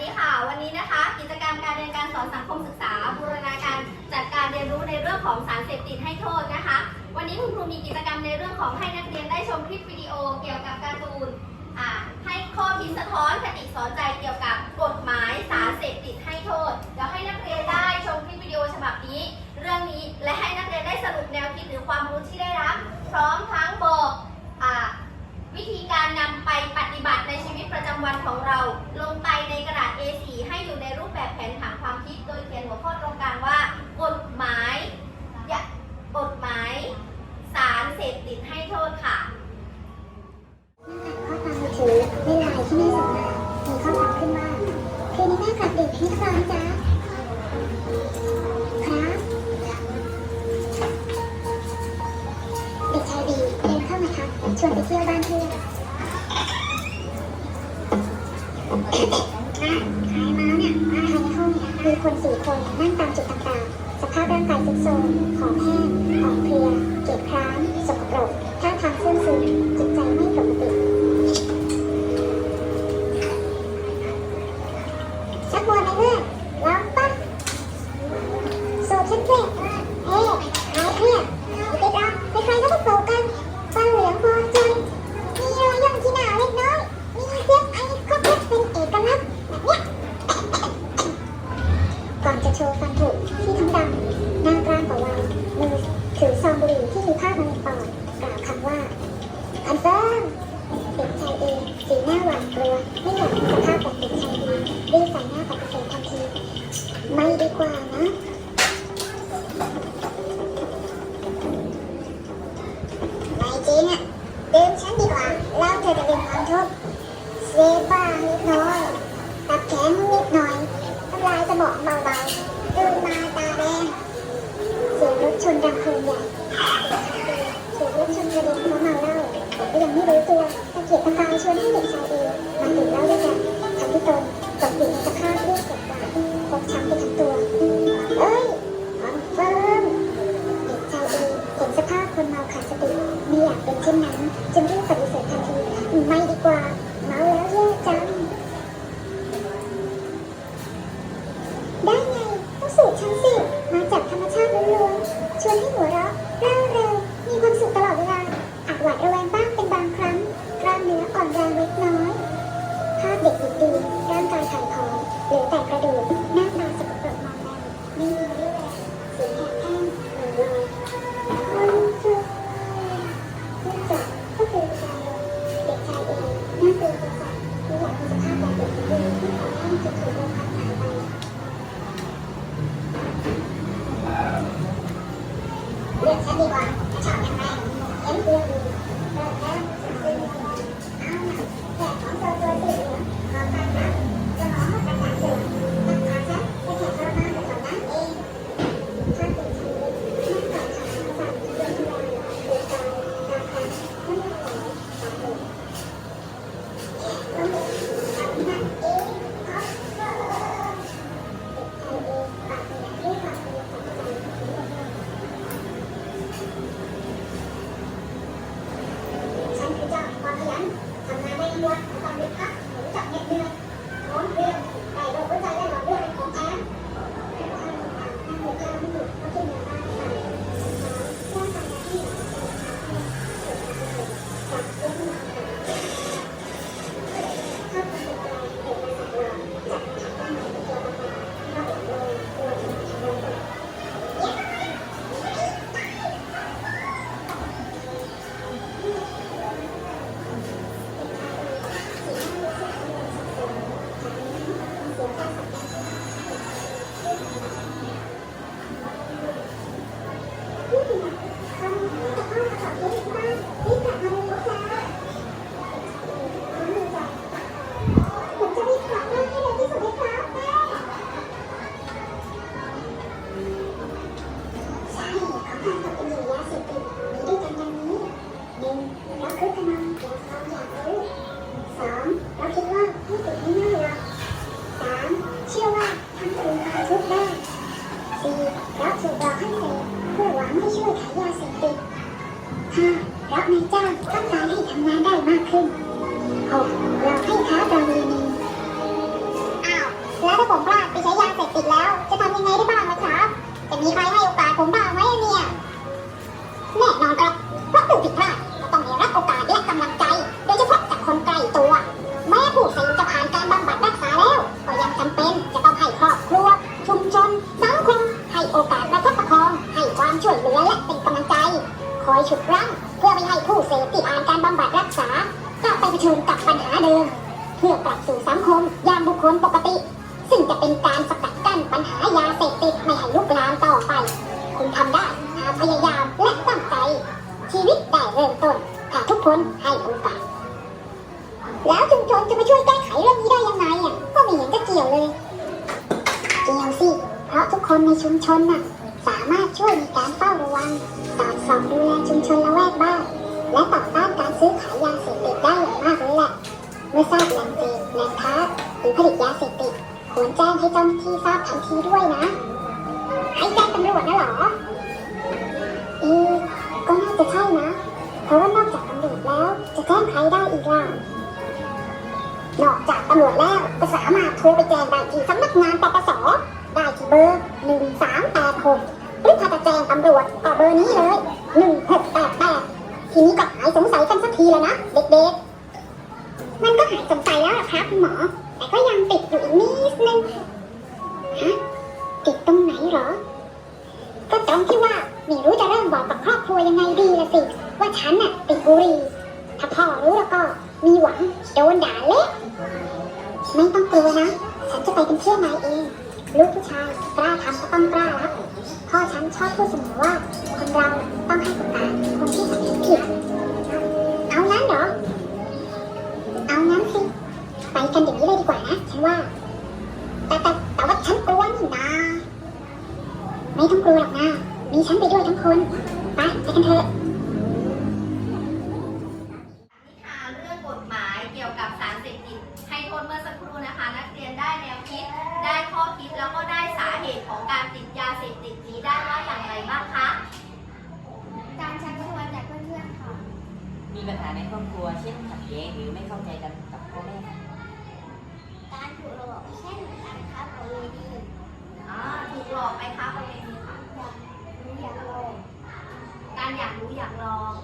ดีค่ะ วันนี้นะคะ กิจกรรมการเรียนการสอนสังคมศึกษา บูรณาการจัดการเรียนรู้ในเรื่องของสารเสพติดให้โทษนะคะ วันนี้คุณครูมีกิจกรรมในเรื่องของให้นักเรียนได้ชมคลิปวิดีโอเกี่ยวกับการ์ตูนให้ข้อคิดสะท้อนคติสอนใจเกี่ยวกับกฎหมายสารเสพติดให้โทษเดี๋ยวให้นักเรียนได้ชมคลิปวิดีโอฉบับนี้ เรื่องนี้และให้นักเรียนได้สรุปแนวคิดหรือความรู้ที่ได้รับ พร้อมทั้งบอกอ่า วิธีการนำไปปฏิบัติใน ชีวิตประจำวันของเราลงไปในกระดาษ A4 ให้อยู่ในรูปแบบแผนผังความคิด โดยเขียนหัวข้อตรงกลางว่ากฎหมาย มีคนสี่คนนั่งตามจุดต่างๆ สภาพร่างกายทรุดโทรมหอมแห้งอ่อนเพลียเกียจคร้านสก เกียรติกายชวนให้เด็กชายเอมาดื่มเหล้าด้วยกันทำที่ตนตกอยู่ในสภาพเลือดกบปากฟกช้ำไปทั้งตัว เอ้ยคอนเฟิร์มเด็กชายเอเห็นสภาพคนเมาขาดสติไม่อยากเป็นเช่นนั้น ด็กติดดีร่างกายถ่ายผอเหลือแต่กระดูกหน้าตาสกปรกมอมแมมไม่มีเรี่ยวแรงเสียงแหบแห้งเหมือนลอยคนสุดที่จับก็คือชายเด็กชายเองหน้าตัวสดใสไม่อยากมีสภาพแบบเด็กดีที่ขอแห้งจนถูกลมพัดหายไปเลือกฉันดีกว่า ผมบ้างไหมเนี่ยแน่นอนครับเพราะผู้ผิดพลาดก็ต้องได้รับโอกาสและกำลังใจ โดยเฉพาะจากคนใกล้ตัว แม้ผู้เสพจะผ่านการบำบัดรักษาแล้ว ก็ยังจำเป็นจะต้องให้ครอบครัว ชุมชน สังคม ให้โอกาสประคับประคอง ให้ความช่วยเหลือและเป็นกำลังใจ คอยฉุดรั้งเพื่อไม่ให้ผู้เสพที่ผ่านการบำบัดรักษากลับไปเผชิญกับปัญหาเดิม เพื่อกลับสู่สังคมอย่างบุคคลปกติ ซึ่งจะเป็นการสกัดกั้นปัญหายาเสพติดไม่ให้ลุกลามต่อไป คุณทำได้หากพยายามและตั้งใจ ชีวิตได้เริ่มต้นถ้าทุกคนให้โอกาสแล้วชุมชนจะมาช่วยแก้ไขเรื่องนี้ได้ยังไงอะก็ไม่เห็นจะเกี่ยวเลยเกี่ยวสิเพราะทุกคนในชุมชนน่ะสามารถช่วยในการเฝ้าระวังสอดส่องดูแลชุมชนละแวกบ้านและต่อต้านการซื้อขายยาเสพติดได้อย่างมากเลยแหละเมื่อทราบแหล่งเสพแหล่งค้าหรือผลิตยาเสพติดควรแจ้งให้เจ้าหน้าที่ทราบทันทีด้วยนะ ให้แจ้งตำรวจนะเหรอ เออ ก็น่าจะใช่นะ เพราะว่านอกจากตำรวจแล้ว จะแจ้งใครได้อีกล่ะ นอกจากตำรวจแล้วก็สามารถโทรไปแจ้งได้ที่สำนักงานปปส ได้ที่เบอร์1386หรือถ้าจะแจ้งตำรวจก็เบอร์นี้เลย1688ทีนี้ก็หายสงสัยกันสักทีแล้วนะเด็กๆ มันก็หายสงสัยแล้วล่ะครับคุณหมอ แต่ก็ยังติดอยู่อีกนิดนึง ครัวยังไงดีละสิ ว่าฉันน่ะติดบุหรี่ถ้าพ่อรู้แล้วก็มีหวังโดนด่าเละไม่ต้องกลัวนะ ฉันจะไปเป็นเพื่อนนายเอง ลูกผู้ชายกล้าทำก็ต้องกล้ารับพ่อฉันชอบพูดเสมอว่า คนเราต้องให้โอกาสคนที่สำนึกผิดเอางั้นเหรอ เอางั้นสิ ไปกันอย่างนี้เลยดีกว่านะ ฉันว่า แต่แต่แต่ว่าฉันกลัวนี่นาไม่ต้องกลัวหรอกนะมีฉันไปด้วยทั้งคน ไปไปกันเถอะ นิทานเรื่องกฎหมายเกี่ยวกับสารเสพติดให้โทษเมื่อสักครู่นะคะ นักเรียนได้แนวคิด ได้ข้อคิดแล้วก็ได้สาเหตุของการติดยาเสพติดนี้ได้ว่าอย่างไรบ้างคะ การชักชวนจากเพื่อนๆค่ะ มีปัญหาในครอบครัว เช่นขัดแย้งหรือไม่เข้าใจกันกับพ่อแม่ การถูกหลอกเช่นการค้าประเวณี อ่าถูกหลอกไหมคะประเด็นนี้ค่ะ รู้อยากลอง การอยากรู้อยากลอง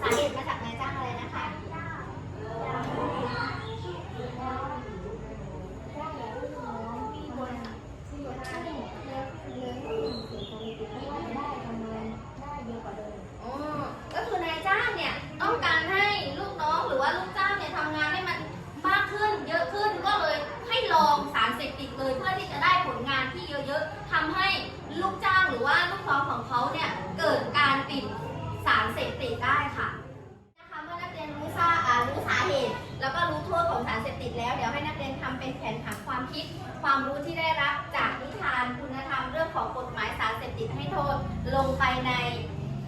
สาเหตุมาจากนายจ้างอะไรนะคะ อ๋อก็คือนายจ้างเนี่ยต้องการให้ลูกน้องหรือว่าลูกจ้างเนี่ยทำงานให้มันมากขึ้น เยอะขึ้นก็เลยให้ลองสารเสพติดเลยเพื่อที่จะได้ผลงานที่เยอะๆทำให้ลูกจ้างหรือว่าลูกน้องของเขาเนี่ยเกิดการติดสารเสพติดได้ค่ะนะคะเมื่อนักเรียนรู้ทราบอ่ารู้สาเหตุ แล้วก็รู้โทษของสารเสพติดแล้วเดี๋ยวให้นักเรียนทำเป็นแผนผังความคิด ความรู้ที่ได้รับจากนิทานคุณธรรมเรื่องของกฎหมายสารเสพติด ให้โทษลงไปใน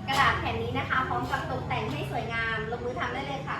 กระดาษแผ่นนี้นะคะ พร้อมกับตกแต่งให้สวยงาม ลงมือทำได้เลยค่ะ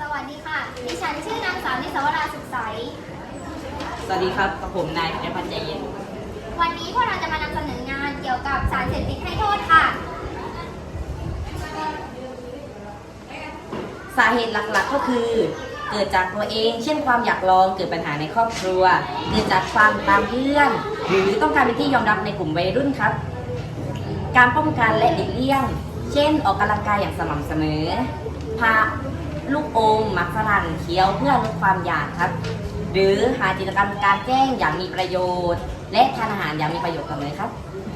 สวัสดีค่ะ ดิฉันชื่อนางสาวนิสวราสุขใส สวัสดีครับกับผมนายพิรพัฒน์ใจเย็น วันนี้พวกเราจะมานำเสนองานเกี่ยวกับสารเสพติดให้โทษค่ะ สาเหตุหลักๆก็คือ เกิดจากตัวเอง เช่นความอยากลองเกิดปัญหาในครอบครัว เกิดจากฟังตามเพื่อน หรือต้องการเป็นที่ยอมรับในกลุ่มวัยรุ่นครับ การป้องกันและหลีกเลี่ยง เช่น ออกกำลังกายอย่างสม่ำเสมอ พาลูกอมมักฝรั่งเคี้ยวเพื่อลดความอยากครับ หรือหากิจกรรมการแจ้งอย่างมีประโยชน์ และทานอาหารอย่างมีประโยชน์กันเลยครับ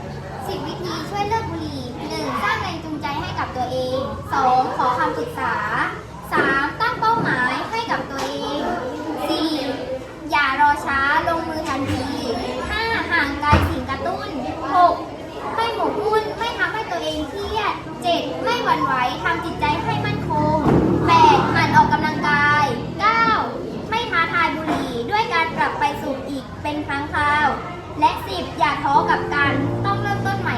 10วิธีช่วยเลิกบุหรี่ 1. สร้างแรงจูงใจให้กับตัวเอง 2. ขอคำปรึกษา 3. ตั้งเป้าหมายให้กับตัวเอง 4. อย่ารอช้าลงมือทันที 5. ห่างไกลสิ่งกระตุ้น 6. ไม่หมกมุ่นไม่ทำให้ตัวเองเครียด 7. ไม่หวั่นไหวทำจิตใจให้มั่นคง 8. หมั่นออกกำลังกาย 9. ไม่ท้าทายบุหรี่ด้วยการกลับไปสูบอีกเป็นครั้งคราว และ 10. อย่าท้อกับการต้องเริ่มต้นใหม่